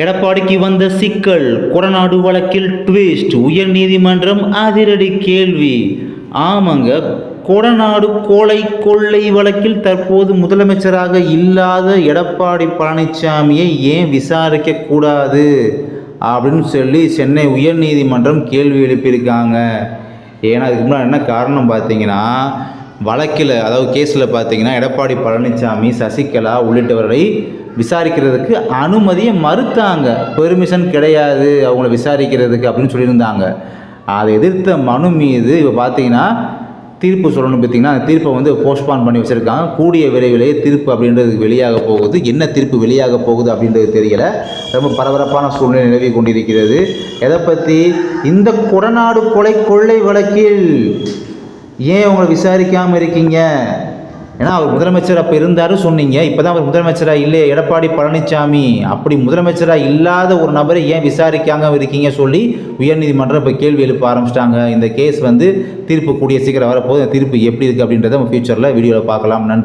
எடப்பாடிக்கு வந்த சிக்கல் கொடநாடு வழக்கில் ட்விஸ்ட் உயர்நீதிமன்றம் அதிரடி கேள்வி. ஆமாங்க கொடநாடு கொலை கொள்ளை வழக்கில் தற்போது முதலமைச்சராக இல்லாத எடப்பாடி பழனிசாமியை ஏன் விசாரிக்க கூடாது? அப்படின்னு சொல்லி சென்னை உயர்நீதிமன்றம் கேள்வி எழுப்பியிருக்காங்க. ஏன்னா அதுக்கு முன்னாடி என்ன காரணம் பார்த்தீங்கன்னா வழக்கில் அதாவது கேஸில் பார்த்தீங்கன்னா எடப்பாடி பழனிசாமி சசிகலா உள்ளிட்டவர்களை விசாரிக்கிறதுக்கு அனுமதியை மறுத்தாங்க. பெர்மிஷன் கிடையாது அவங்கள விசாரிக்கிறதுக்கு அப்படின்னு சொல்லியிருந்தாங்க. அதை எதிர்த்த மனு மீது இப்போ பார்த்தீங்கன்னா தீர்ப்பு சொல்லணும் பார்த்தீங்கன்னா அந்த தீர்ப்பை வந்து போஸ்ட்பான் பண்ணி வச்சுருக்காங்க. கூடிய விரைவிலேயே தீர்ப்பு அப்படின்றது வெளியாக போகுது. என்ன தீர்ப்பு வெளியாக போகுது அப்படின்றது தெரியல. ரொம்ப பரபரப்பான சூழ்நிலை நிலவி கொண்டிருக்கிறது. எதை பற்றி இந்த கொடநாடு கொலை கொள்ளை வழக்கில் ஏன் உங்களை விசாரிக்காமல் இருக்கீங்க? ஏன்னா அவர் முதலமைச்சர் அப்போ இருந்தார் சொன்னீங்க. இப்போ தான் அவர் முதலமைச்சராக இல்லை எடப்பாடி பழனிசாமி அப்படி முதலமைச்சராக இல்லாத ஒரு நபரை ஏன் விசாரிக்காங்க இருக்கீங்க சொல்லி உயர்நீதிமன்றம் இப்போ கேள்வி எழுப்ப ஆரம்பிச்சிட்டாங்க. இந்த கேஸ் வந்து தீர்ப்பு கூடிய சீக்கிரம் வரப்போகுது. தீர்ப்பு எப்படி இருக்குது அப்படின்றத நம்ம ஃபியூச்சரில் வீடியோவில் பார்க்கலாம். நன்றி.